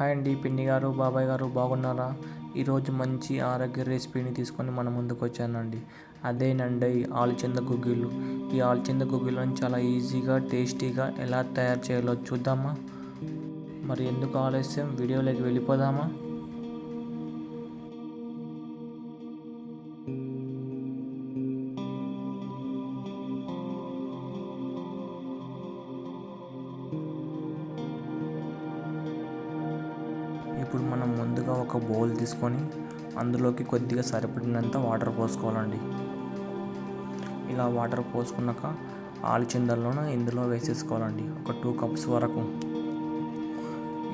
Hi అండి పిన్ని గారు బాబాయ్ గారు బాగున్నారా? ఈరోజు మంచి ఆరోగ్య రెసిపీని తీసుకొని మన ముందుకు వచ్చానండి. అదేనండి ఆలుచంద గుగ్గిళ్ళు. ఈ ఆలుచంద గుగ్గిళ్ళని చాలా ఈజీగా టేస్టీగా ఎలా తయారు చేయాలో చూద్దామా? మరి ఎందుకు ఆలస్యం? వీడియోలోకి వెళ్ళిపోదామా? ఇప్పుడు మనం ముందుగా ఒక బౌల్ తీసుకొని అందులోకి కొద్దిగా సరిపడినంత వాటర్ పోసుకోవాలండి. ఇలా వాటర్ పోసుకున్నాక ఆలుచిందల్లోనూ ఇందులో వేసేసుకోవాలండి. ఒక టూ కప్స్ వరకు.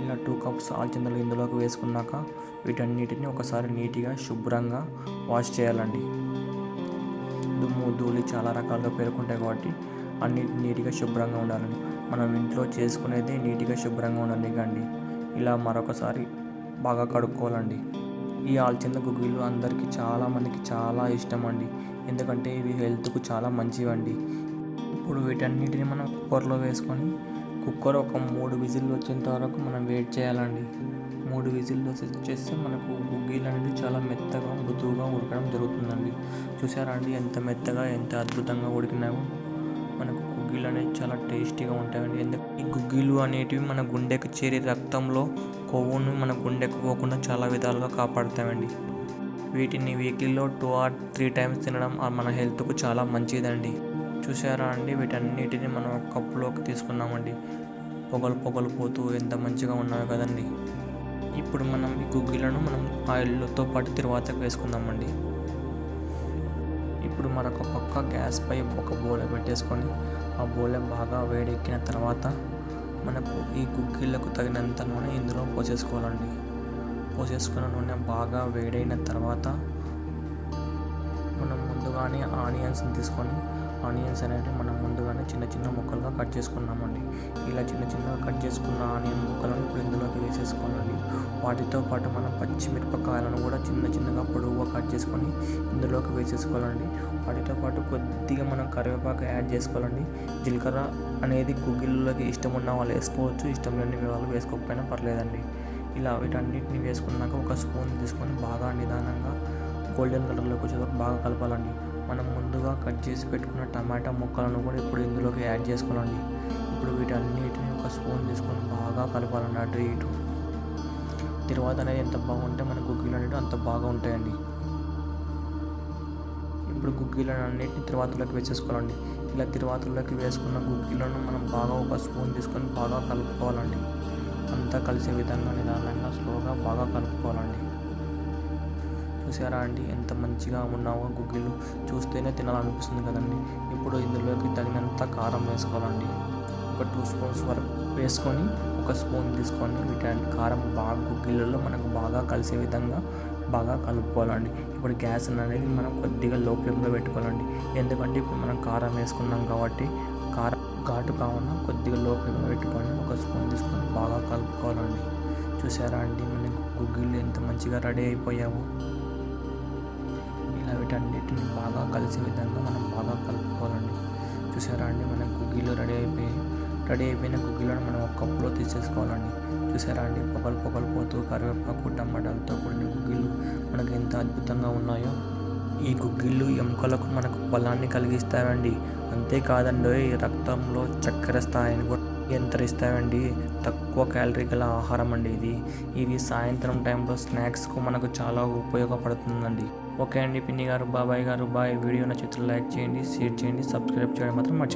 ఇలా టూ కప్స్ ఆలుచిందలు ఇందులోకి వేసుకున్నాక వీటన్నిటిని ఒకసారి నీట్గా శుభ్రంగా వాష్ చేయాలండి. దుమ్ము ధూళి చాలా రకాలుగా పేరుకుంటాయి కాబట్టి అన్ని నీట్గా శుభ్రంగా ఉండాలండి. మనం ఇంట్లో చేసుకునేది నీట్గా శుభ్రంగా ఉండాలి ఇలా మరొకసారి బాగా కడుక్కోవాలండి. ఈ ఆల్చింద గుగ్గిళ్ళు అందరికీ చాలామందికి చాలా ఇష్టం అండి ఎందుకంటే ఇవి హెల్త్కు చాలా మంచివండి. ఇప్పుడు వీటన్నిటిని మనం కుక్కర్లో వేసుకొని కుక్కర్ ఒక మూడు విజిల్లు వచ్చేంత వరకు మనం వెయిట్ చేయాలండి. మూడు విజిల్లు వచ్చేస్తే మనకు గుగ్గిలు అనేది చాలా మెత్తగా మృదువుగా ఉడకడం జరుగుతుందండి. చూసారా అండి ఎంత మెత్తగా ఎంత అద్భుతంగా ఉడికినాయో? మనకు గుగ్గిలు అనేవి చాలా టేస్టీగా ఉంటాయండి. ఎందుకంటే ఈ గుగ్గిలు అనేటివి మన గుండెకు చేరి రక్తంలో కొవ్వును మన గుండెకు పోకుండా చాలా విధాలుగా కాపాడుతామండి వీటిని వీక్లీలో టూ ఆర్ త్రీ టైమ్స్ తినడం మన హెల్త్కు చాలా మంచిదండి. చూసారా అండి? వీటన్నిటిని మనం ఒక కప్పులోకి తీసుకున్నామండి. పొగలు పొగలు పోతూ ఎంత మంచిగా ఉన్నాయో కదండి. ఇప్పుడు మనం ఈ గుగ్గిలను మనం ఆయిల్తో పాటు తిరువాత వేసుకుందామండి. ఇప్పుడు మరొక పక్క గ్యాస్ పై ఒక బౌల్ పెట్టేసుకొని ఆ బోలెం బాగా వేడెక్కిన తర్వాత మనకు ఈ గుగ్గిళ్ళకు తగినంత నూనె ఇందులో పోసేసుకోవాలండి. పోసేసుకున్న నూనె బాగా వేడైన తర్వాత మనం ముందుగానే ఆనియన్స్ని తీసుకొని ఆనియన్స్ అనేవి మనం ముందుగానే చిన్న చిన్న ముక్కలుగా కట్ చేసుకున్నామండి. ఇలా చిన్న చిన్నగా కట్ చేసుకున్న ఆనియన్ ముక్కలను ఇప్పుడు ఇందులోకి వేసేసుకోనండి వాటితో పాటు మనం పచ్చిమిరపకాయలను కూడా చిన్న చిన్నగా పొడవుగా కట్ చేసుకొని ఇందులోకి వేసేసుకోవాలండి. వాటితో పాటు కొద్దిగా మనం కరివేపాకు యాడ్ చేసుకోవాలండి. జీలకర్ర అనేది గుగ్గిళ్ళలోకి ఇష్టం ఉన్న వాళ్ళు వేసుకోవచ్చు. ఇష్టం లేని వాళ్ళు వేసుకోకపోయినా పర్లేదండి. ఇలా వీటన్నిటిని వేసుకున్నాక ఒక స్పూన్ తీసుకొని బాగా నిదానంగా గోల్డెన్ కలర్లోకి వచ్చేవరకు బాగా కలపాలండి. మనం ముందుగా కట్ చేసి పెట్టుకున్న టమాటా ముక్కలను కూడా ఇప్పుడు ఇందులోకి యాడ్ చేసుకోవాలండి. ఇప్పుడు వీటన్నిటిని ఒక స్పూన్ తీసుకొని బాగా కలపాలండి అటు ఇటు. తర్వాత అనేది ఎంత బాగుంటే మన గుగ్గిలు అనేవి అంత బాగా ఉంటాయండి. ఇప్పుడు గుగ్గిలను అన్నిటిని తిరువాతలోకి వేసేసుకోవాలండి. ఇలా తిరువాతలోకి వేసుకున్న గుగ్గిలను మనం బాగా ఒక స్పూన్ తీసుకొని బాగా కలుపుకోవాలండి. అంతా కలిసే విధంగా నిదానంగా స్లోగా బాగా కలుపుకోవాలండి. చూసారా అండి? ఎంత మంచిగా ఉన్నావో గుగ్గిళ్ళు చూస్తేనే తినాలనిపిస్తుంది కదండి. ఇప్పుడు ఇందులోకి తగినంత కారం వేసుకోవాలండి. ఒక టూ స్పూన్స్ వరకు వేసుకొని ఒక స్పూన్ తీసుకొని వీటి కారం బాగా గుగ్గిళ్ళలో మనకు బాగా కలిసే విధంగా బాగా కలుపుకోవాలండి. ఇప్పుడు గ్యాస్ అనేది మనం కొద్దిగా లో ఫ్లేమ్లో పెట్టుకోవాలండి. ఎందుకంటే ఇప్పుడు మనం కారం వేసుకున్నాం కాబట్టి కారం ఘాటు కావున కొద్దిగా లో ఫ్లేమ్లో పెట్టుకొని ఒక స్పూన్ తీసుకొని బాగా కలుపుకోవాలండి. చూసారా అండి? మనకు గుగ్గిళ్ళు ఎంత మంచిగా రెడీ అయిపోయావు. వీటన్నిటిని బాగా కలిసే విధంగా మనం బాగా కలుపుకోవాలండి. చూసారా అండి? మన కుగ్గీలు రెడీ అయిపోయి రెడీ అయిపోయిన కుగ్గీలను మనం ఒక కప్పులో తీసేసుకోవాలండి. చూసారా అండి? పొగలు పొగలు పోతూ కరివేపాకు టమాటాలతో కూడిన గుగ్గిళ్ళు మనకు ఎంత అద్భుతంగా ఉన్నాయో. ఈ గుగ్గిళ్ళు ఎముకలకు మనకు బలాన్ని కలిగిస్తాయండి. అంతేకాదండి రక్తంలో చక్కెర స్థాయిని కూడా నియంత్రిస్తాయండి. తక్కువ క్యాలరీ గల ఆహారం అండి ఇది. ఇది సాయంత్రం టైంలో స్నాక్స్కు మనకు చాలా ఉపయోగపడుతుందండి. ఓకే అండి పిన్ని గారు బాబాయ్ గారు బాయ్. వీడియో నచ్చితే లైక్ చేయండి షేర్ చేయండి సబ్స్క్రైబ్ చేయడం మాత్రం మర్చిపోండి